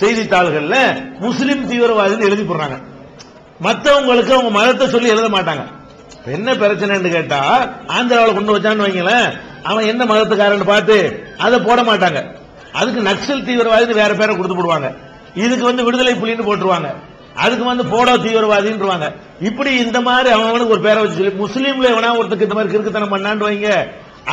செய்தித்தாள்கள்ல முஸ்லிம் தீவிரவாதின்னு எழுதி போடுறாங்க. மத்தவங்களுக்கு அவங்க மதத்தை சொல்லி எழுத மாட்டாங்க. என்ன பிரச்சனைன்னு கேட்டா ஆந்திராவில் கொண்டு வச்சான்னு வைங்களேன் அவன் என்ன மதத்துக்காரன்னு பார்த்து அதை போட மாட்டாங்க. அதுக்கு நக்சல் தீவிரவாதின்னு வேற பேரை கொடுத்து போடுவாங்க. இதுக்கு வந்து விடுதலை புலின்னு போட்டுருவாங்க. அதுக்கு வந்து போடோ தீவிரவாதின்றுவாங்க. இப்படி இந்த மாதிரி அவனுக்கு ஒரு பேரை வச்சு சொல்லி முஸ்லீம்ல எவனா ஒருத்தருக்கு இந்த மாதிரி கிறுக்குத்தனம் பண்ணான்னு வைங்க.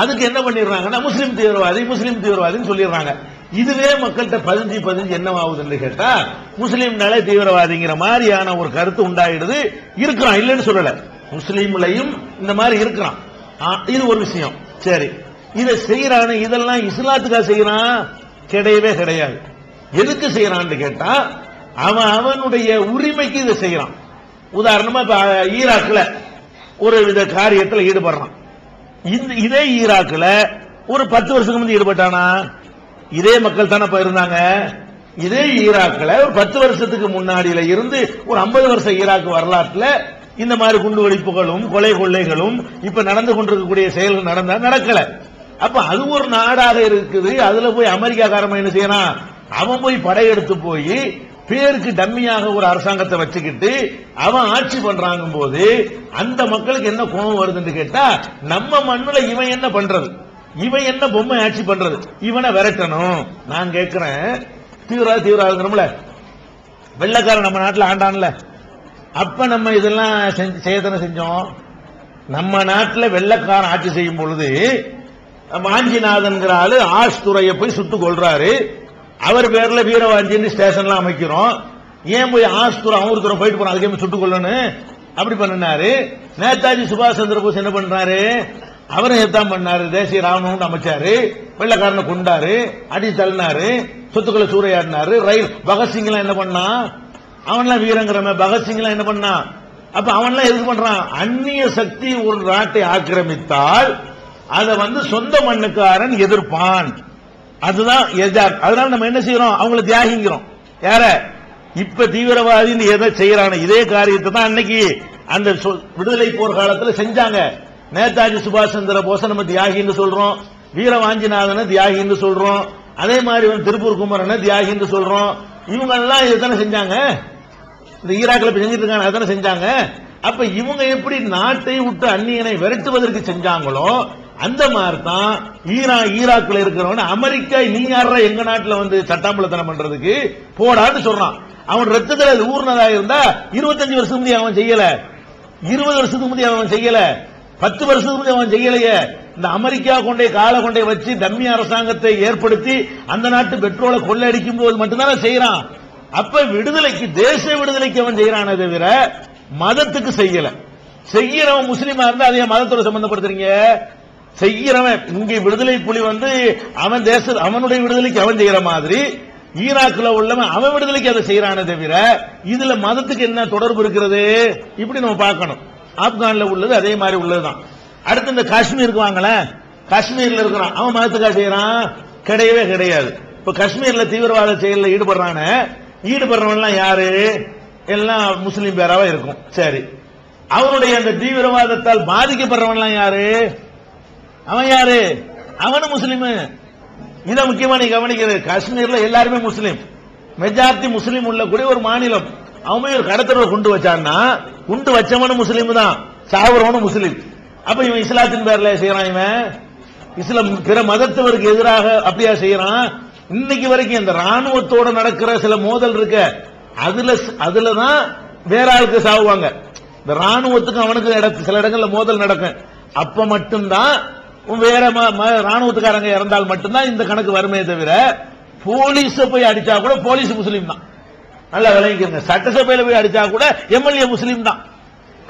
அதுக்கு என்ன பண்ணிடுறாங்கன்னா முஸ்லீம் தீவிரவாதி முஸ்லீம் தீவிரவாதின்னு சொல்லிடுறாங்க. இதுவே மக்கள்கிட்ட பதிஞ்சு பதிஞ்சு என்னவாகுதுன்னு கேட்டா முஸ்லீம்னாலே தீவிரவாதிங்கிற மாதிரியான ஒரு கருத்து உண்டாயிடுது. இருக்கிறான் இல்லைன்னு சொல்லல. முஸ்லீம்லையும் இந்த மாதிரி இருக்கிறான். இது ஒரு விஷயம். சரி. இதை செய்யறானு இதெல்லாம் இஸ்லாத்துக்கா செய்யறான்? கிடையவே கிடையாது. எதுக்கு செய்யறான்னு கேட்டா அவன் அவனுடைய உரிமைக்கு இதை செய்யறான். உதாரணமா இப்ப ஈராக்ல ஒரு வித காரியத்தில் ஈடுபடுறான். இந்த இதே ஈராக்ல ஒரு பத்து வருஷத்துக்கு முந்தைய ஈடுபட்டானா? இதே மக்கள் தானே இப்ப இருந்தாங்க? இதே ஈராக்ல ஒரு பத்து வருஷத்துக்கு முன்னாடியில இருந்து ஒரு ஐம்பது வருஷ ஈராக் வரலாற்றுல இந்த மாதிரி குண்டு வெடிப்புகளும் கொலை கொள்ளைகளும் இப்ப நடந்து கொண்டிருக்கக்கூடிய செயல்கள் நடந்தா நடக்கல. அப்ப அது ஒரு நாடாக இருக்குது. அதுல போய் அமெரிக்காக்காரன் என்ன செய்யறான்? அவன் போய் படையெடுத்து போய் பேருக்கு டம்மியாக ஒரு அரசாங்கத்தை வச்சுக்கிட்டு அவன் ஆட்சி பண்றாங்க போது அந்த மக்களுக்கு என்ன கோபம் வருதுன்னு கேட்டா நம்ம மண்ணுல இவன் என்ன பண்றது? இவன் என்ன பொம்மை ஆட்சி பண்றது? இவனை விரட்டணும். நான் கேட்கிறேன் தீவிரவாத தீவிரவாதம்ல வெள்ளக்காரன் நம்ம நாட்டில் ஆண்டான்ல. அப்ப நம்ம இதெல்லாம் செஞ்சு- செஞ்சோம்? நம்ம நாட்டில் வெள்ளக்காரன் ஆட்சி செய்யும் பொழுது வாஞ்சிநாதன்கிற ஆளு ஆஷ் துறையை போய் சுட்டு கொள்றாரு அவர் பேர்ல வீரவாஞ்சின்னு ஸ்டேஷன்லாம் அமைக்கிறோம். ஏன் போய் ஆஷ் துறை துறை போயிட்டு போறோம் அதுக்கே சுட்டு கொள்ளணும் அப்படி பண்ணினாரு. நேதாஜி சுபாஷ் சந்திர போஸ் என்ன பண்றாரு? அவரும் எத்தான் பண்ணாரு தேசிய ராணுவம் அமைச்சாரு வெள்ளக்காரனை கொண்டாரு அடி தள்ளினாரு சொத்துக்களை சூறையாடினாரு ரயில் பகத்சிங் எல்லாம் என்ன பண்ணா? அவன்லாம் வீரங்கிறவன் பகத்சிங் எல்லாம் என்ன பண்ணான் அப்ப அவன்லாம் எதுக்கு பண்றான்? அந்நிய சக்தி ஒரு நாட்டை ஆக்கிரமித்தால் அதை வந்து சொந்த மண்ணுக்காரன் எதிர்ப்பான். அதுதான் எஜாக். அதனால நம்ம என்ன செய்யறோம்? அவங்கள தியாகிங்கிறோம் யார? இப்ப தீவிரவாதின்னு எதை செய்யறான இதே காரியத்தை தான் அன்னைக்கு அந்த விடுதலை போர் காலத்துல செஞ்சாங்க. நேதாஜி சுபாஷ் சந்திர போஸை நம்ம தியாகின்னு சொல்றோம். வீரவாஞ்சிநாதனை தியாகின்னு சொல்றோம். அதே மாதிரி வந்து திருப்பூர் குமரனை தியாகின்னு சொல்றோம். இவங்க எல்லாம் இதுதானே செஞ்சாங்க? இந்த ஈராக்ல இப்ப செஞ்சுட்டு இருக்காங்க அதானே செஞ்சாங்க? அப்ப இவங்க எப்படி நாட்டை விட்டு அந்நியனை விரட்டுவதற்கு செஞ்சாங்களோ அந்த மாதிரி தான் ஈரா ஈராக்ல இருக்கிறவன் அமெரிக்கா நீ யார எங்க நாட்டுல வந்து சட்டாம்பளத்தனம் பண்றதுக்கு போடான்னு சொல்றான். அவன் ரத்தத்தில் அது ஊர்னதா இருந்தா இருபத்தஞ்சு வருஷத்துக்கு முந்தைய அவன் செய்யல. இருபது வருஷத்துக்கு முந்தைய அவன் செய்யல. பத்து வருஷத்துக்கு அவன் செய்யலையே. இந்த அமெரிக்கா கொண்டே கால கொண்டே வச்சு டம்மி அரசாங்கத்தை ஏற்படுத்தி அந்த நாட்டு பெட்ரோலை கொள்ளடிக்கும் போது மட்டும்தான் அவன் செய்யறான். அப்ப விடுதலைக்கு தேச விடுதலைக்கு அவன் செய்யறானே தவிர மதத்துக்கு செய்யல. செய்யறவன் முஸ்லீமா இருந்தா அதே மதத்தோட சம்பந்தப்படுத்துறீங்க. செய்யறவன் இங்க விடுதலை புலி வந்து அவன் தேச அவனுடைய விடுதலைக்கு அவன் செய்யற மாதிரி ஈராக்ல உள்ளவன் அவன் விடுதலைக்கு அதை செய்யறானே தவிர இதுல மதத்துக்கு என்ன தொடர்பு இருக்கிறது? இப்படி நம்ம பார்க்கணும். ஆப்கான்ல உள்ளது அதே மாதிரி உள்ளதுதான். அடுத்து இந்த காஷ்மீருக்கு வாங்களேன் காஷ்மீர்ல இருக்கிறான். அவன் மதத்துக்கா செய்யறான் கிடையவே கிடையாது. இப்ப காஷ்மீர்ல தீவிரவாத செயலில் ஈடுபடுறான. ஈடுபடுறவன்லாம் யாரு? எல்லாம் முஸ்லீம் பேராவா இருக்கும். சரி. அவனுடைய அந்த தீவிரவாதத்தால் பாதிக்கப்படுறவன்லாம் யாரு? அவன் யாரு? அவனும் முஸ்லீமு. இதை முக்கியமா நீ கவனிக்கிறது. காஷ்மீர்ல எல்லாருமே முஸ்லீம். மெஜாரிட்டி முஸ்லீம் உள்ள கூடிய ஒரு மாநிலம். அவன் ஒரு கடத்தல குண்டு வச்சான்னா குண்டு வச்சவனும் முஸ்லீம் தான் சாகுறவனும் முஸ்லீம். அப்ப இவன் இஸ்லாத்தின் பேர்ல செய்யறான் இவன்? இஸ்லாம் பிற மதத்தவருக்கு எதிராக அப்படியா செய்யறான்? இன்னைக்கு வரைக்கும் இந்த ராணுவத்தோட நடக்கிற சில மோதல் இருக்க அதுல அதுல தான் வேற ஆளுக்கு சாவுவாங்க. இந்த ராணுவத்துக்கும் அவனுக்கு இடத்து சில இடங்கள்ல மோதல் நடக்கும். அப்ப மட்டும்தான் வேற ம- ம- ராணுவத்துக்காரங்க இறந்தால் மட்டும்தான் இந்த கணக்கு வருமே தவிர போலீஸ போய் அடிச்சா கூட போலீஸ் முஸ்லீம் தான். நல்லா விளங்கிக்கிறங்க சட்டசபையில போய் அடிச்சா கூட எம்எல்ஏ முஸ்லீம் தான்.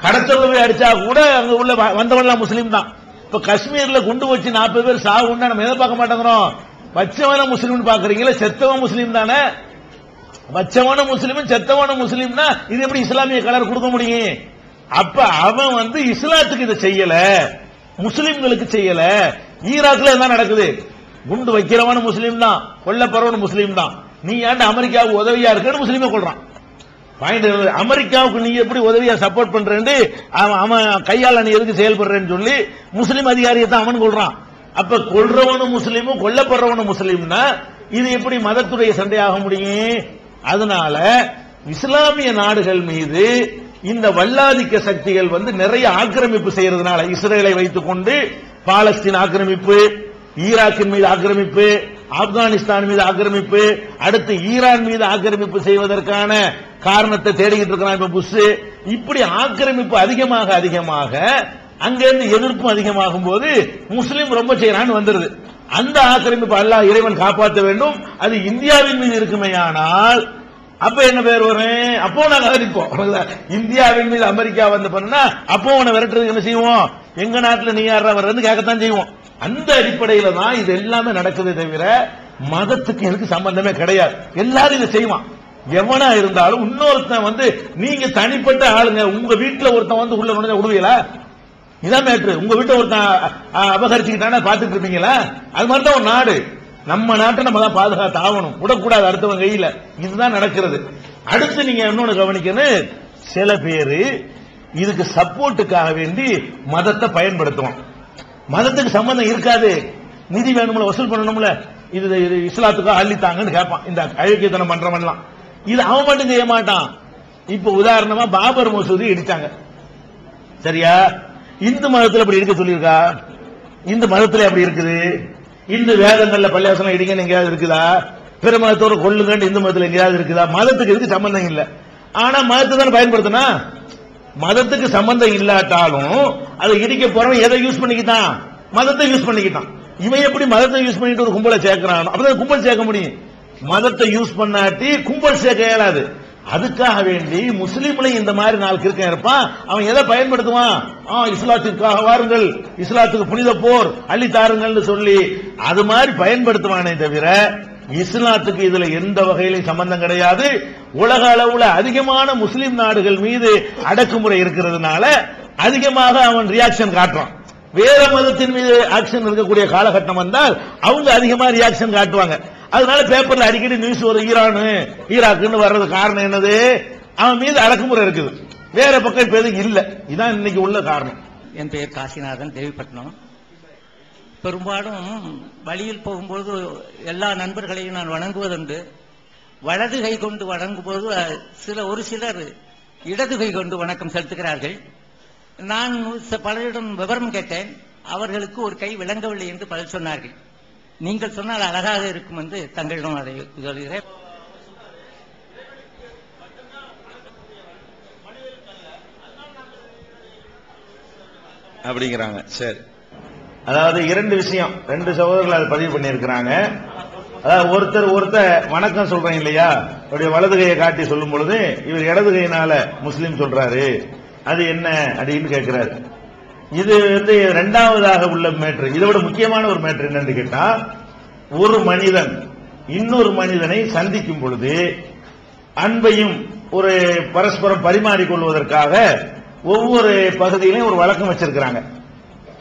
கடத்தல போய் அடிச்சா கூட அங்க உள்ள வ- வந்தவன்லாம் முஸ்லீம் தான். இப்ப காஷ்மீர்ல குண்டு வச்சு நாற்பது பேர் சாவுன்னா நம்ம எதை பார்க்க மாட்டேங்கிறோம்? வச்சவன முஸ்லீம் பாக்குறீங்களா செத்தவன் முஸ்லீம் தானே? வச்சவன முஸ்லீம் செத்தவன முஸ்லீம்னா இது எப்படி இஸ்லாமிய கலர் கொடுக்க முடியும்? அப்ப அவன் வந்து இஸ்லாத்துக்கு இதை செய்யல. முஸ்லீம்களுக்கு செய்யல. ஈராக்ல என்ன நடக்குது? குண்டு வைக்கிறவன முஸ்லீம் தான். கொல்லப்படுறவன் முஸ்லீம் தான். நீ ஏன்டா அமெரிக்காவுக்கு உதவியா இருக்குன்னு முஸ்லீமை கொள்றான். பாயிண்ட் அமெரிக்காவுக்கு நீ எப்படி உதவியா சப்போர்ட் பண்றேன்னு அவன் அவன் கையால் நீ எதுக்கு செயல்படுறேன்னு சொல்லி முஸ்லீம் அதிகாரியை தான் அவன் கொள்றான். அப்ப கொள்றவனும் முஸ்லீமும் கொல்லப்படுறவனும் முஸ்லீம்னா இது எப்படி மதத்துடைய சண்டையாக முடியும்? அதனால இஸ்லாமிய நாடுகள் மீது இந்த வல்லாதிக்க சக்திகள் வந்து நிறைய ஆக்கிரமிப்பு செய்யறதுனால இஸ்ரேலை வைத்துக்கொண்டு பாலஸ்தீன் ஆக்கிரமிப்பு ஈராக்கின் மீது ஆக்கிரமிப்பு ஆப்கானிஸ்தான் மீது ஆக்கிரமிப்பு அடுத்து ஈரான் மீது ஆக்கிரமிப்பு செய்வதற்கான காரணத்தை தேடிக்கிட்டு இருக்கிறான் இப்ப புஷ். இப்படி ஆக்கிரமிப்பு அதிகமாக அதிகமாக அங்கிருந்து எதிர்ப்பு அதிகமாகும் போது முஸ்லீம் ரொம்ப செய்யறான்னு வந்துருது. அந்த ஆக்கிரமிப்பு அல்லாஹ் இறைவன் காப்பாற்ற வேண்டும். அது இந்தியாவின் மீது இருக்குமேயானால் அப்ப என்ன பேர் வரும்? அப்போ நாங்க ஆதரிப்போம். இந்தியாவின் மீது அமெரிக்கா வந்து பண்ணா அப்போ உன விரட்டுறதுக்கு என்ன செய்வோம்? எங்க நாட்டுல நீ யாரா வர்றதுன்னு கேட்கத்தான் செய்வோம். அந்த அடிப்படையில தான் இது எல்லாமே நடக்குதே தவிர மதத்துக்கு எனக்கு சம்பந்தமே கிடையாது. எல்லாரும் இதை செய்வான். எவனா இருந்தாலும் இன்னொருத்தன் வந்து நீங்க தனிப்பட்ட ஆளுங்க உங்க வீட்டுல ஒருத்தன் வந்து உள்ள நுழைஞ்ச விடுவீங்களா? இதான் மேட்ரு உங்க வீட்டை ஒருத்தன் அ, அபகரிச்சுக்கிட்டானா பாத்துட்டு இருப்பீங்களா? அது மாதிரி தான் ஒரு நாடு. நம்ம நாட்டை நம்ம தான் பாதுகாத்து ஆகணும். விடக்கூடாது அடுத்தவங்க கையில. இதுதான் நடக்கிறது. அடுத்து நீங்க இன்னொன்னு கவனிக்கணும். சில பேரு இதுக்கு சப்போர்ட்டுக்காக வேண்டி மதத்தை பயன்படுத்துவோம் மதத்துக்கு சம்பந்தம் இருக்காது. நிதி வேணும்ல வசூல் பண்ணணும்ல. இது இது இஸ்லாத்துக்கா அள்ளித்தாங்கன்னு கேட்பான். இந்த அயோக்கியத்தனம் பண்றவன்லாம். இது அவன் மட்டும் செய்ய மாட்டான். இப்ப உதாரணமா பாபர் மசூதி இடிச்சாங்க. சரியா? இந்து மதத்துல அப்படி இருக்க சொல்லியிருக்கா? இந்து மதத்துல அப்படி இருக்குது? இந்து வேதங்கள்ல பள்ளியாசனம் இடிங்கன்னு எங்கேயாவது இருக்குதா? பிற மதத்தோட கொள்ளுங்கன்னு இந்து மதத்துல எங்கேயாவது இருக்குதா? மதத்துக்கு இதுக்கு சம்பந்தம் இல்ல. ஆனா மதத்தை தானே பயன்படுத்தினா? மதத்துக்கு சம்பந்தம் இல்லாட்டாலும் அதை இடிக்க போறவன் எதை யூஸ் பண்ணிக்கிட்டான்? மதத்தை யூஸ் பண்ணிக்கிட்டான். இவன் எப்படி மதத்தை யூஸ் பண்ணிட்டு ஒரு கும்பலை சேர்க்கிறான் அப்பதான் கும்பல் சேர்க்க முடியும். மதத்தை யூஸ் பண்ணாட்டி கும்பல் சேர்க்க இயலாது. அதுக்காக வேண்டி முஸ்லீம்லையும் இந்த மாதிரி நாள் கிருக்கன் இருப்பான். அவன் எதை பயன்படுத்துவான்? ஆ, இஸ்லாத்துக்காக வாருங்கள் இஸ்லாத்துக்கு புனித போர் அள்ளி தாருங்கள்னு சொல்லி அது மாதிரி பயன்படுத்துவானே தவிர இஸ்லாத்துக்கு இதுல எந்த வகையிலும் சம்பந்தம் கிடையாது. உலக அளவுல அதிகமான முஸ்லிம் நாடுகள் மீது அடக்குமுறை இருக்கிறதுனால அதிகமாக அவன் ரியாக்ஷன் காட்டுறான். வேற மதத்தின் மீது ஆக்ஷன் இருக்கக்கூடிய காலகட்டம் வந்தால் அவங்க அதிகமா ரியாக்ஷன் காட்டுவாங்க. அதனால பேப்பர்ல அடிக்கடி நியூஸ் வரும் ஈரானு ஈராக்குன்னு வர்றது காரணம் என்னது? அவன் மீது அடக்குமுறை இருக்குது. வேற பக்கம் இப்ப எதுவும் இல்ல. இதான் இன்னைக்கு உள்ள காரணம். என் பெயர் காசிநாதன் தேவிப்பட்டினம். பெரும்பாலும் வழியில் போகும்போது எல்லா நண்பர்களையும் நான் வணங்குவதுண்டு. வலது கை கொண்டு வணங்கும்போது சில ஒரு சிலர் இடது கை கொண்டு வணக்கம் செலுத்துகிறார்கள். நான் பலரிடம் விவரம் கேட்டேன். அவர்களுக்கு ஒரு கை விளங்கவில்லை என்று பதில் சொன்னார்கள். நீங்கள் சொன்னால் அழகாக இருக்கும் என்று தங்களிடம் அதை சொல்கிறேன். அப்படிங்கிறாங்க. சரி. அதாவது இரண்டு விஷயம் ரெண்டு சகோதரர்கள் அதை பதிவு பண்ணியிருக்கிறாங்க. அதாவது ஒருத்தர் ஒருத்தர் வணக்கம் சொல்றேன் இல்லையா? அவருடைய வலது கையை காட்டி சொல்லும் பொழுது இவர் இடது கையினால முஸ்லீம் சொல்றாரு. அது என்ன அப்படின்னு கேட்கிறாரு. இது வந்து இரண்டாவதாக உள்ள மேட்ரு. இதை விட முக்கியமான ஒரு மேட்ரு என்னன்னு கேட்டா ஒரு மனிதன் இன்னொரு மனிதனை சந்திக்கும் பொழுது அன்பையும் ஒரு பரஸ்பரம் பரிமாறிக்கொள்வதற்காக ஒவ்வொரு பகுதியிலையும் ஒரு வழக்கம் வச்சிருக்கிறாங்க.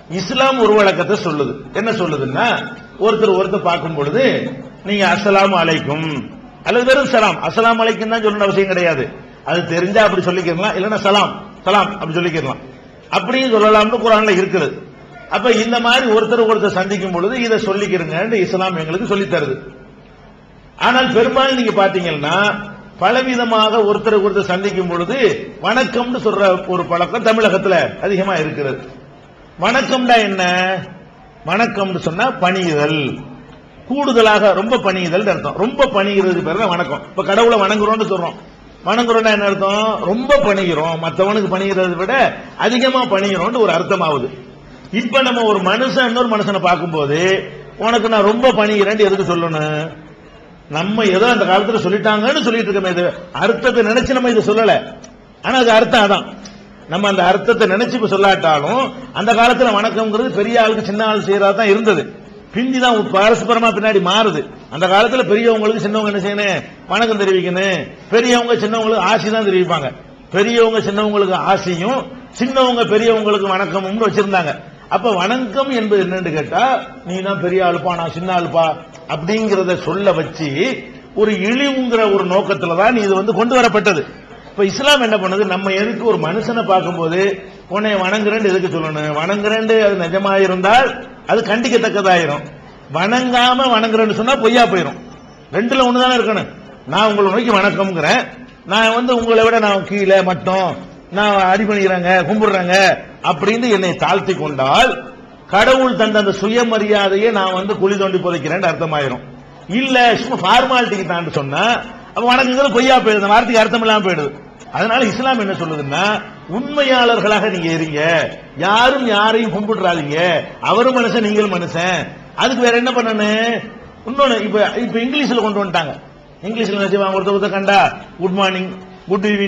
இஸ்லாம் ஒரு வழக்கத்தை சொல்லுது. என்ன சொல்லுதுன்னா ஒருத்தர் ஒருத்தர் பார்க்கும் பொழுது நீங்க அஸ்ஸலாமு அலைக்கும். அல்லது வெறும் சலாம். அஸ்ஸலாமு அலைக்கும் தான் சொல்லணும் அவசியம் கிடையாது. அது தெரிஞ்சா அப்படி சொல்லிக்கிறலாம் இல்லைன்னா சலாம். சலாம். அப்படி சொல்லிக்கிறலாம் அப்படியும் சொல்லலாம்னு குரான்ல இருக்குது. அப்ப இந்த மாதிரி ஒருத்தர் ஒருத்தர் சந்திக்கும் பொழுது இதை சொல்லிக்கிறங்க இஸ்லாம் எங்களுக்கு சொல்லித் தருது ஆனால் பெரும்பாலும் நீங்க பாத்தீங்கன்னா பலவிதமாக ஒருத்தருக்கு ஒருத்தர் சந்திக்கும் பொழுது வணக்கம்னு சொல்ற ஒரு பழக்கம் தமிழகத்துல அதிகமா இருக்கிறது. வணக்கம்டா என்ன? வணக்கம்னு சொன்னா பணிதல் கூடுதலாக ரொம்ப பணிதல் அர்த்தம். ரொம்ப பணிகிறது பேர் தான் வணக்கம். இப்ப கடவுளை வணங்குறோம்னு சொல்றோம். வணங்குறோம்னா என்ன அர்த்தம்? ரொம்ப பணிகிறோம் மற்றவனுக்கு பணிகிறதை விட அதிகமா பணிகிறோம்னு ஒரு அர்த்தம் ஆகுது இப்ப நம்ம ஒரு மனுஷன் இன்னொரு மனுஷனை பார்க்கும்போது உனக்கு நான் ரொம்ப பணிகிறேன் எதுக்கு சொல்லணும்? நம்ம ஏதோ அந்த காலத்துல சொல்லிட்டாங்கன்னு சொல்லிட்டு இருக்கோமே இது அர்த்தத்தை நினைச்சு நம்ம இதை சொல்லல. ஆனா அது அர்த்தம் அதான். நம்ம அந்த அர்த்தத்தை நினைச்சு சொல்லாட்டாலும் அந்த காலத்துல வணக்கம்ங்கிறது பெரிய ஆளுக்கு சின்ன ஆள் செய்யறதா தான் இருந்தது. பிந்தி தான் பரஸ்பரமா பின்னாடி மாறுது. அந்த காலத்துல பெரியவங்களுக்கு சின்னவங்க என்ன செய்யணும்? வணக்கம் தெரிவிக்கணும். பெரியவங்க சின்னவங்களுக்கு ஆசி தான் தெரிவிப்பாங்க. பெரியவங்க சின்னவங்களுக்கு ஆசையும் சின்னவங்க பெரியவங்களுக்கு வணக்கமும் வச்சிருந்தாங்க. அப்ப வணக்கம் என்பது என்னன்னு கேட்டா நீ தான் பெரிய ஆளுப்பா நான் சின்ன ஆளுப்பா அப்படிங்கறத சொல்ல வச்சு ஒரு இழிவுங்கிற ஒரு நோக்கத்துல தான் இது வந்து கொண்டு வரப்பட்டது. இப்ப இஸ்லாம் என்ன பண்ணுது? நம்ம எதுக்கு ஒரு மனுஷனை பார்க்கும்போது உன்னை வணங்குறேன்னு எதுக்கு சொல்லணும்? வணங்குறேன்னு அது நிஜமா இருந்தால் அது கண்டிக்கத்தக்கதாயிரும். வணங்காம வணங்குறேன்னு சொன்னா பொய்யா போயிரும். ரெண்டுல ஒண்ணுதானே இருக்கணும். நான் உங்களை நோக்கி வணக்கம்ங்கிறேன். நான் வந்து உங்களை விட நான் கீழே மட்டும் நான் அடிபணிக்கிறேங்க கும்பிடுறாங்க அப்படின்னு என்னை தாழ்த்தி கொண்டால் கடவுள் தந்த அந்த சுயமரியாதையை நான் வந்து குழி தோண்டி புதைக்கிறேன் அர்த்தமாயிரும். இல்ல சும்மா ஃபார்மாலிட்டிக்கு தான் சொன்னா அப்ப வணக்கங்கள் பொய்யா போயிடுது வார்த்தைக்கு அர்த்தம் இல்லாம போயிடுது. அதனால இஸ்லாம் என்ன சொல்லுதுன்னா உண்மையாளர்களாக நீங்க இருங்க. யாரும் யாரையும் கும்பிடுறாதீங்க அவரும் மனுஷன் நீங்களும் மனுஷன். அதுக்கு வேற என்ன பண்ணணும்? இன்னொன்னு இப்ப இப்ப இங்கிலீஷ்ல கொண்டு வந்துட்டாங்க. இங்கிலீஷ்ல என்ன செய்வாங்க? ஒருத்தர் ஒருத்தர் கண்டா குட் மார்னிங் குட் ஈவினிங்